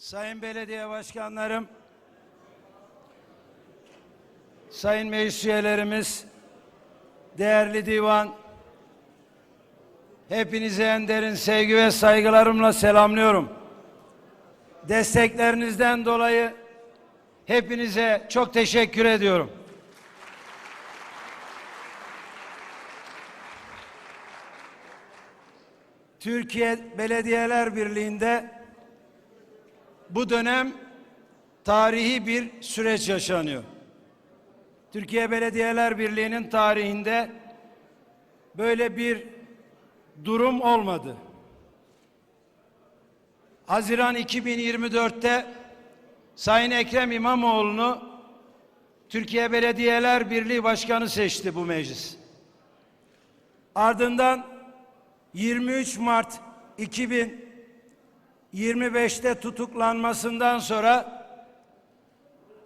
Sayın belediye başkanlarım, sayın meclis üyelerimiz, değerli divan, hepinize en derin sevgi ve saygılarımla selamlıyorum. Desteklerinizden dolayı hepinize çok teşekkür ediyorum. Türkiye Belediyeler Birliği'nde bu dönem tarihi bir süreç yaşanıyor. Türkiye Belediyeler Birliği'nin tarihinde böyle bir durum olmadı. Haziran 2024'te Sayın Ekrem İmamoğlu'nu Türkiye Belediyeler Birliği Başkanı seçti bu meclis. Ardından 23 Mart 2025'te tutuklanmasından sonra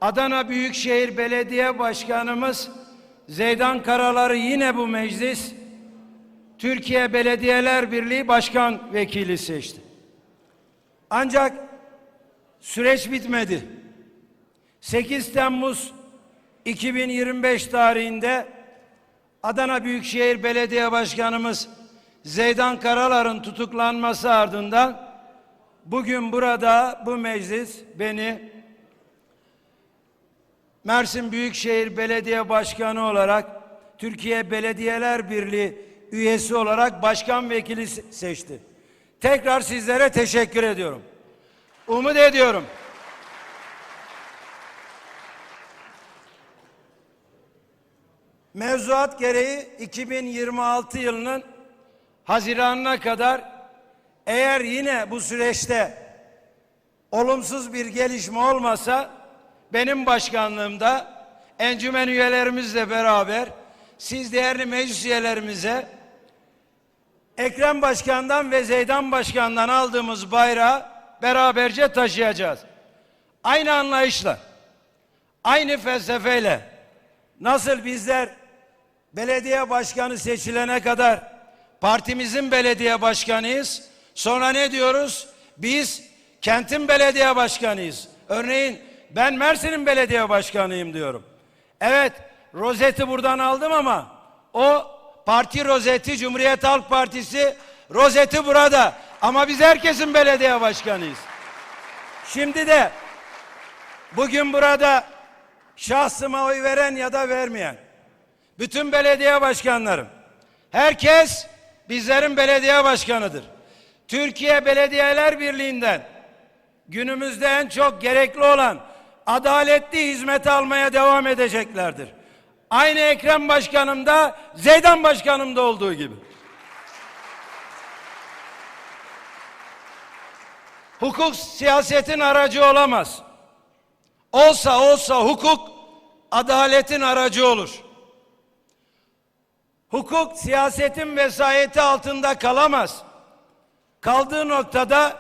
Adana Büyükşehir Belediye Başkanımız Zeydan Karalar'ı yine bu meclis Türkiye Belediyeler Birliği Başkan Vekili seçti. Ancak süreç bitmedi. 8 Temmuz 2025 tarihinde Adana Büyükşehir Belediye Başkanımız Zeydan Karalar'ın tutuklanması ardından bugün burada bu meclis beni Mersin Büyükşehir Belediye Başkanı olarak Türkiye Belediyeler Birliği üyesi olarak başkan vekili se- seçti. Tekrar sizlere teşekkür ediyorum. Umut ediyorum. Mevzuat gereği 2026 yılının Haziranına kadar eğer yine bu süreçte olumsuz bir gelişme olmasa benim başkanlığımda encümen üyelerimizle beraber siz değerli meclis üyelerimize Ekrem Başkan'dan ve Zeydan Başkan'dan aldığımız bayrağı beraberce taşıyacağız. Aynı anlayışla, aynı felsefeyle nasıl bizler belediye başkanı seçilene kadar partimizin belediye başkanıyız. Sonra ne diyoruz? Biz kentin belediye başkanıyız. Örneğin ben Mersin'in belediye başkanıyım diyorum. Evet, rozeti buradan aldım ama o parti rozeti Cumhuriyet Halk Partisi rozeti burada. Ama biz herkesin belediye başkanıyız. Şimdi de bugün burada şahsıma oy veren ya da vermeyen bütün belediye başkanlarım herkes bizlerin belediye başkanıdır. Türkiye Belediyeler Birliği'nden günümüzde en çok gerekli olan adaletli hizmet almaya devam edeceklerdir. Aynı Ekrem Başkanım da Zeydan Başkanım da olduğu gibi. Hukuk siyasetin aracı olamaz. Olsa olsa hukuk adaletin aracı olur. Hukuk siyasetin vesayeti altında kalamaz. Kaldığı noktada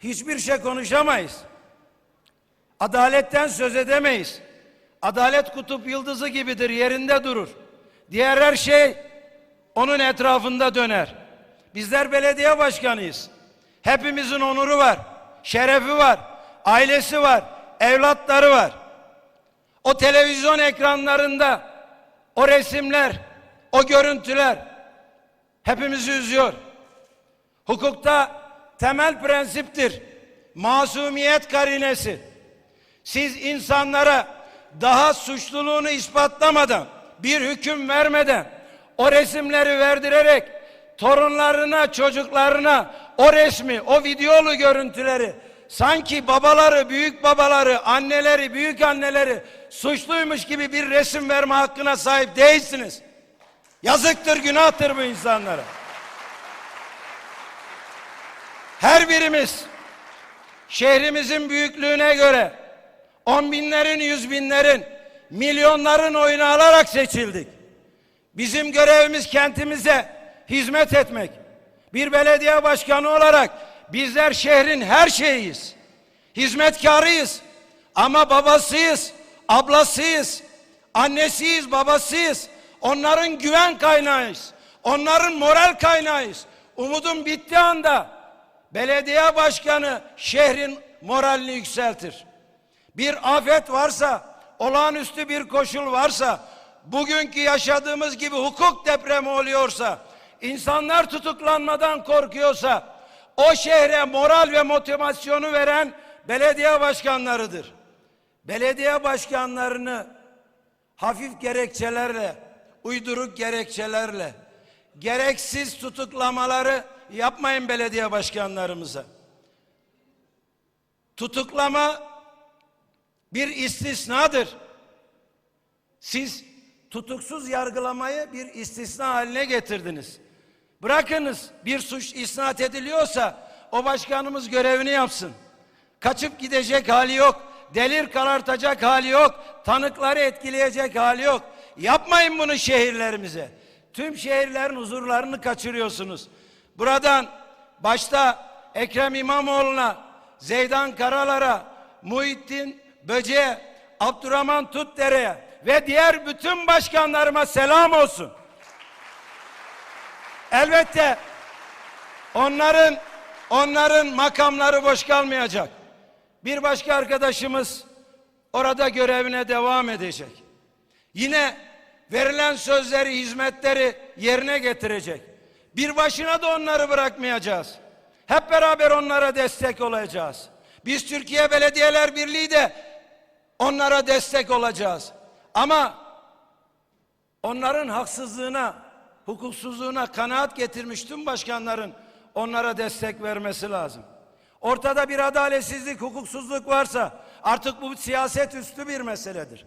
hiçbir şey konuşamayız. Adaletten söz edemeyiz. Adalet kutup yıldızı gibidir, yerinde durur. Diğer her şey onun etrafında döner. Bizler belediye başkanıyız. Hepimizin onuru var, şerefi var, ailesi var, evlatları var. O televizyon ekranlarında o resimler, o görüntüler hepimizi üzüyor. Hukukta temel prensiptir. Masumiyet karinesi. Siz insanlara daha suçluluğunu ispatlamadan, bir hüküm vermeden o resimleri verdirerek torunlarına, çocuklarına o resmi, o videolu görüntüleri sanki babaları, büyük babaları, anneleri, büyük anneleri suçluymuş gibi bir resim verme hakkına sahip değilsiniz. Yazıktır, günahtır bu insanlara. Her birimiz şehrimizin büyüklüğüne göre on binlerin, yüz binlerin, milyonların oyunu alarak seçildik. Bizim görevimiz kentimize hizmet etmek. Bir belediye başkanı olarak bizler şehrin her şeyiyiz. Hizmetkarıyız. Ama babasıyız, ablasıyız, annesiyiz, babasıyız. Onların güven kaynağıyız. Onların moral kaynağıyız. Umudum bittiği anda belediye başkanı şehrin moralini yükseltir. Bir afet varsa, olağanüstü bir koşul varsa, bugünkü yaşadığımız gibi hukuk depremi oluyorsa, insanlar tutuklanmadan korkuyorsa, o şehre moral ve motivasyonu veren belediye başkanlarıdır. Belediye başkanlarını hafif gerekçelerle, uyduruk gerekçelerle, gereksiz tutuklamaları yapmayın belediye başkanlarımıza. Tutuklama bir istisnadır. Siz tutuksuz yargılamayı bir istisna haline getirdiniz. Bırakınız bir suç isnat ediliyorsa o başkanımız görevini yapsın. Kaçıp gidecek hali yok. Delir karartacak hali yok. Tanıkları etkileyecek hali yok. Yapmayın bunu şehirlerimize. Tüm şehirlerin huzurlarını kaçırıyorsunuz. Buradan başta Ekrem İmamoğlu'na, Zeydan Karalar'a, Muhittin Böce'ye, Abdurrahman Tutdere'ye ve diğer bütün başkanlarıma selam olsun. Elbette onların onların makamları boş kalmayacak. Bir başka arkadaşımız orada görevine devam edecek. Yine verilen sözleri, hizmetleri yerine getirecek. Bir başına da onları bırakmayacağız. Hep beraber onlara destek olacağız. Biz Türkiye Belediyeler Birliği de onlara destek olacağız. Ama onların haksızlığına, hukuksuzluğuna kanaat getirmiş tüm başkanların onlara destek vermesi lazım. Ortada bir adaletsizlik, hukuksuzluk varsa artık bu siyaset üstü bir meseledir.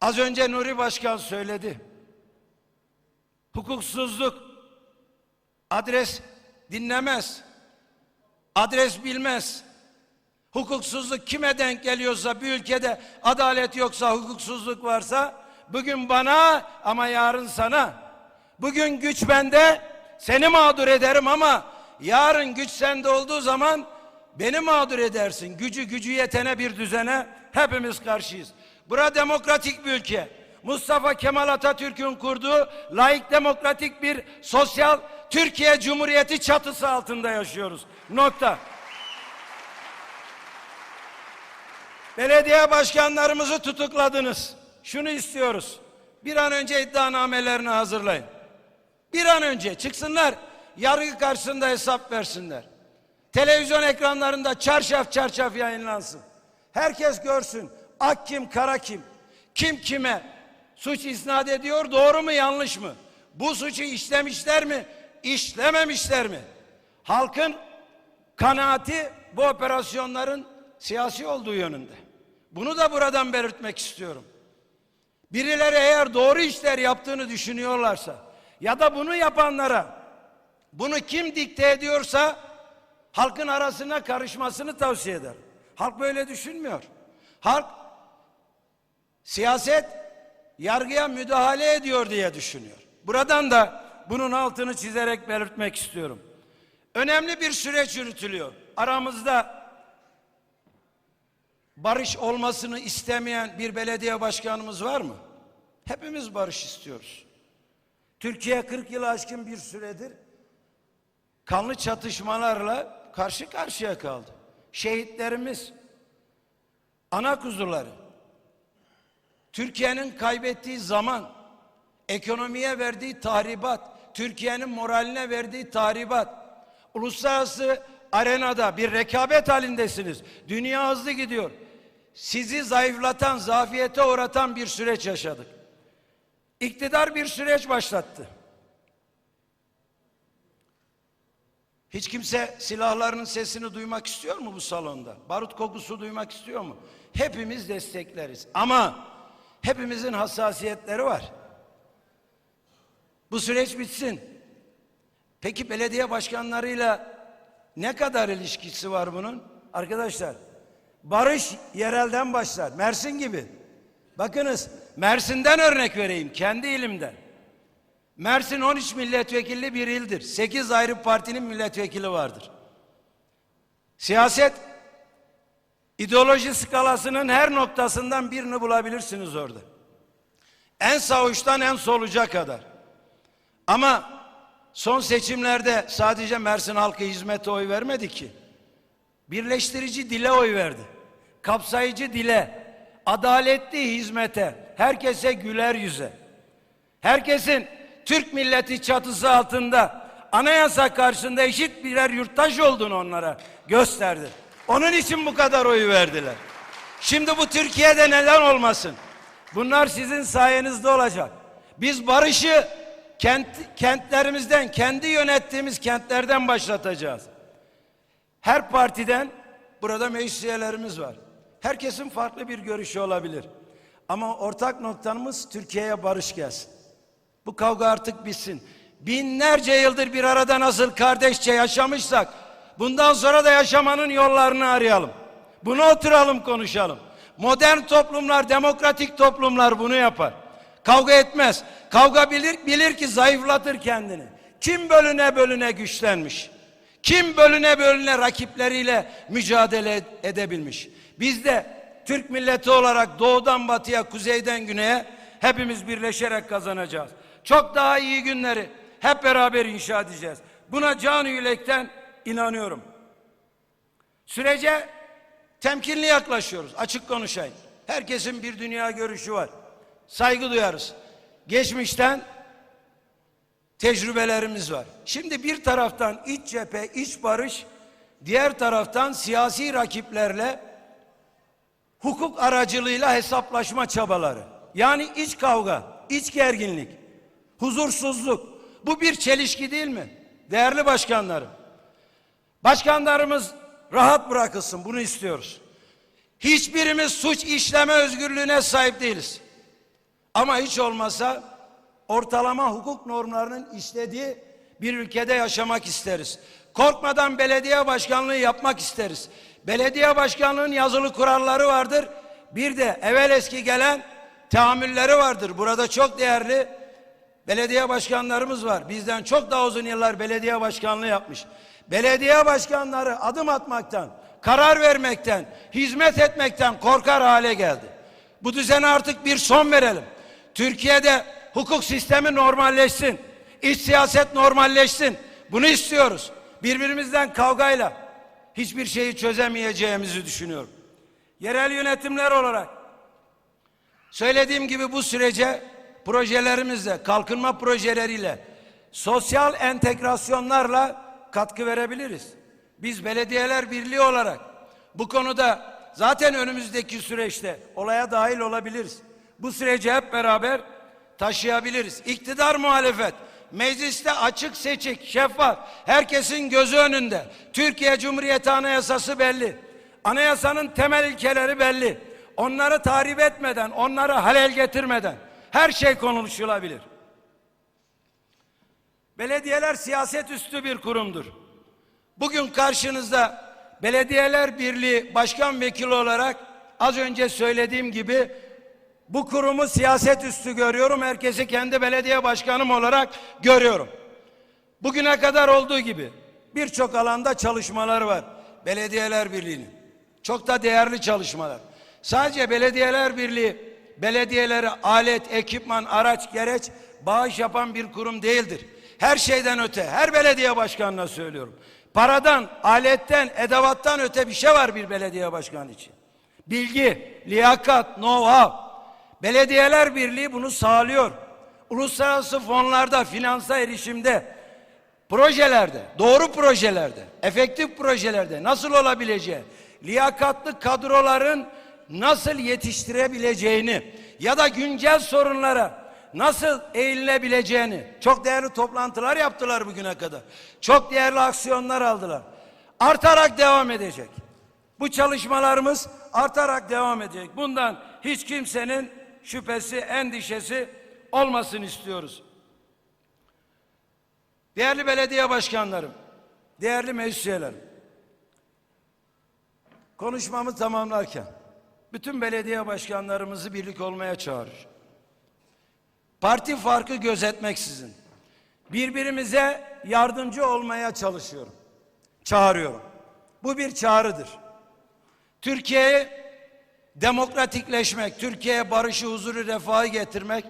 Az önce Nuri Başkan söyledi. Hukuksuzluk adres dinlemez. Adres bilmez. Hukuksuzluk kime denk geliyorsa bir ülkede adalet yoksa hukuksuzluk varsa bugün bana ama yarın sana. Bugün güç bende seni mağdur ederim ama yarın güç sende olduğu zaman beni mağdur edersin. Gücü gücü yetene bir düzene hepimiz karşıyız. Bura demokratik bir ülke. Mustafa Kemal Atatürk'ün kurduğu laik demokratik bir sosyal Türkiye Cumhuriyeti çatısı altında yaşıyoruz. Nokta. Belediye başkanlarımızı tutukladınız. Şunu istiyoruz. Bir an önce iddianamelerini hazırlayın. Bir an önce çıksınlar. Yargı karşısında hesap versinler. Televizyon ekranlarında çarşaf çarşaf yayınlansın. Herkes görsün. Ak kim, kara kim? Kim kime suç isnat ediyor? Doğru mu, yanlış mı? Bu suçu işlemişler mi, işlememişler mi? Halkın kanaati bu operasyonların siyasi olduğu yönünde. Bunu da buradan belirtmek istiyorum. Birileri eğer doğru işler yaptığını düşünüyorlarsa ya da bunu yapanlara bunu kim dikte ediyorsa halkın arasına karışmasını tavsiye eder. Halk böyle düşünmüyor. Halk siyaset yargıya müdahale ediyor diye düşünüyor. Buradan da bunun altını çizerek belirtmek istiyorum. Önemli bir süreç yürütülüyor. Aramızda barış olmasını istemeyen bir belediye başkanımız var mı? Hepimiz barış istiyoruz. Türkiye 40 yılı aşkın bir süredir kanlı çatışmalarla karşı karşıya kaldı. Şehitlerimiz, ana kuzuları, Türkiye'nin kaybettiği zaman, ekonomiye verdiği tahribat, Türkiye'nin moraline verdiği tahribat, uluslararası arenada bir rekabet halindesiniz. Dünya hızlı gidiyor. Sizi zayıflatan, zafiyete uğratan bir süreç yaşadık. İktidar bir süreç başlattı. Hiç kimse silahlarının sesini duymak istiyor mu bu salonda? Barut kokusu duymak istiyor mu? Hepimiz destekleriz. Ama hepimizin hassasiyetleri var. Bu süreç bitsin. Peki belediye başkanlarıyla ne kadar ilişkisi var bunun? Arkadaşlar, barış yerelden başlar. Mersin gibi. Bakınız, Mersin'den örnek vereyim, kendi ilimden. Mersin 13 milletvekilli bir ildir. 8 ayrı partinin milletvekili vardır. Siyaset ideoloji skalasının her noktasından birini bulabilirsiniz orada. En sağ uçtan en sol uca kadar. Ama son seçimlerde sadece Mersin halkı hizmete oy vermedi ki. Birleştirici dile oy verdi. Kapsayıcı dile, adaletli hizmete, herkese güler yüze. Herkesin Türk milleti çatısı altında anayasa karşısında eşit birer yurttaş olduğunu onlara gösterdi. Onun için bu kadar oyu verdiler. Şimdi bu Türkiye'de neden olmasın? Bunlar sizin sayenizde olacak. Biz barışı kent, kentlerimizden, kendi yönettiğimiz kentlerden başlatacağız. Her partiden burada meclis üyelerimiz var. Herkesin farklı bir görüşü olabilir. Ama ortak noktamız Türkiye'ye barış gelsin. Bu kavga artık bitsin. Binlerce yıldır bir arada nasıl kardeşçe yaşamışsak bundan sonra da yaşamanın yollarını arayalım. Bunu oturalım konuşalım. Modern toplumlar, demokratik toplumlar bunu yapar. Kavga etmez. Kavga bilir, bilir ki zayıflatır kendini. Kim bölüne bölüne güçlenmiş? Kim bölüne bölüne rakipleriyle mücadele edebilmiş? Biz de Türk milleti olarak doğudan batıya, kuzeyden güneye hepimiz birleşerek kazanacağız. Çok daha iyi günleri hep beraber inşa edeceğiz. Buna can yürekten inanıyorum. Sürece temkinli yaklaşıyoruz. Açık konuşayım. Herkesin bir dünya görüşü var. Saygı duyarız. Geçmişten tecrübelerimiz var. Şimdi bir taraftan iç cephe, iç barış, diğer taraftan siyasi rakiplerle hukuk aracılığıyla hesaplaşma çabaları. Yani iç kavga, iç gerginlik, huzursuzluk. Bu bir çelişki değil mi? Değerli başkanlarım. Başkanlarımız rahat bırakılsın bunu istiyoruz. Hiçbirimiz suç işleme özgürlüğüne sahip değiliz. Ama hiç olmasa ortalama hukuk normlarının işlediği bir ülkede yaşamak isteriz. Korkmadan belediye başkanlığı yapmak isteriz. Belediye başkanlığının yazılı kuralları vardır. Bir de evvel eski gelen tahammülleri vardır. Burada çok değerli belediye başkanlarımız var. Bizden çok daha uzun yıllar belediye başkanlığı yapmış. Belediye başkanları adım atmaktan, karar vermekten, hizmet etmekten korkar hale geldi. Bu düzene artık bir son verelim. Türkiye'de hukuk sistemi normalleşsin. İç siyaset normalleşsin. Bunu istiyoruz. Birbirimizden kavgayla hiçbir şeyi çözemeyeceğimizi düşünüyorum. Yerel yönetimler olarak söylediğim gibi bu sürece projelerimizle, kalkınma projeleriyle, sosyal entegrasyonlarla katkı verebiliriz. Biz belediyeler birliği olarak bu konuda zaten önümüzdeki süreçte olaya dahil olabiliriz. Bu süreci hep beraber taşıyabiliriz. İktidar muhalefet mecliste açık seçik, şeffaf, herkesin gözü önünde. Türkiye Cumhuriyeti Anayasası belli. Anayasanın temel ilkeleri belli. Onları tahrip etmeden, onları halel getirmeden her şey konuşulabilir. Belediyeler siyaset üstü bir kurumdur. Bugün karşınızda Belediyeler Birliği Başkan Vekili olarak az önce söylediğim gibi bu kurumu siyaset üstü görüyorum. Herkesi kendi belediye başkanım olarak görüyorum. Bugüne kadar olduğu gibi birçok alanda çalışmalar var. Belediyeler Birliği'nin. Çok da değerli çalışmalar. Sadece Belediyeler Birliği belediyelere alet, ekipman, araç, gereç bağış yapan bir kurum değildir. Her şeyden öte, her belediye başkanına söylüyorum. Paradan, aletten, edevattan öte bir şey var bir belediye başkanı için. Bilgi, liyakat, know-how. Belediyeler Birliği bunu sağlıyor. Uluslararası fonlarda, finansa erişimde, projelerde, doğru projelerde, efektif projelerde nasıl olabileceği, liyakatlı kadroların nasıl yetiştirebileceğini ya da güncel sorunlara nasıl eğilebileceğini çok değerli toplantılar yaptılar bugüne kadar. Çok değerli aksiyonlar aldılar. Artarak devam edecek. Bu çalışmalarımız artarak devam edecek. Bundan hiç kimsenin şüphesi, endişesi olmasın istiyoruz. Değerli belediye başkanlarım, değerli meclis üyelerim. Konuşmamı tamamlarken bütün belediye başkanlarımızı birlik olmaya çağırır. Parti farkı gözetmeksizin birbirimize yardımcı olmaya çalışıyorum. Çağırıyorum. Bu bir çağrıdır. Türkiye'ye demokratikleşmek, Türkiye'ye barışı, huzuru, refahı getirmek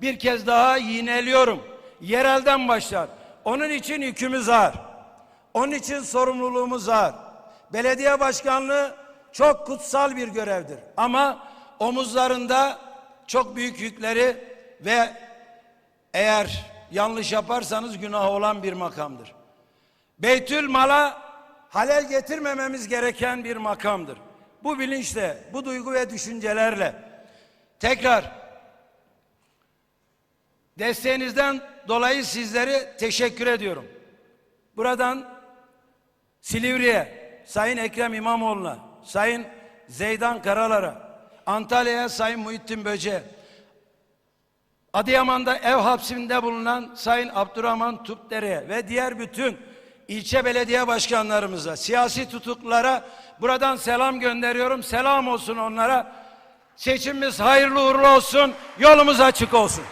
bir kez daha yineliyorum. Yerelden başlar. Onun için yükümüz ağır. Onun için sorumluluğumuz ağır. Belediye başkanlığı çok kutsal bir görevdir. Ama omuzlarında çok büyük yükleri ve eğer yanlış yaparsanız günah olan bir makamdır. Beytül mala halel getirmememiz gereken bir makamdır. Bu bilinçle, bu duygu ve düşüncelerle tekrar desteğinizden dolayı sizlere teşekkür ediyorum. Buradan Silivri'ye, Sayın Ekrem İmamoğlu'na, Sayın Zeydan Karalar'a, Antalya'ya Sayın Muhittin Böce, Adıyaman'da ev hapsinde bulunan Sayın Abdurrahman Tupdere'ye ve diğer bütün ilçe belediye başkanlarımıza, siyasi tutuklulara buradan selam gönderiyorum. Selam olsun onlara. Seçimimiz hayırlı uğurlu olsun. Yolumuz açık olsun.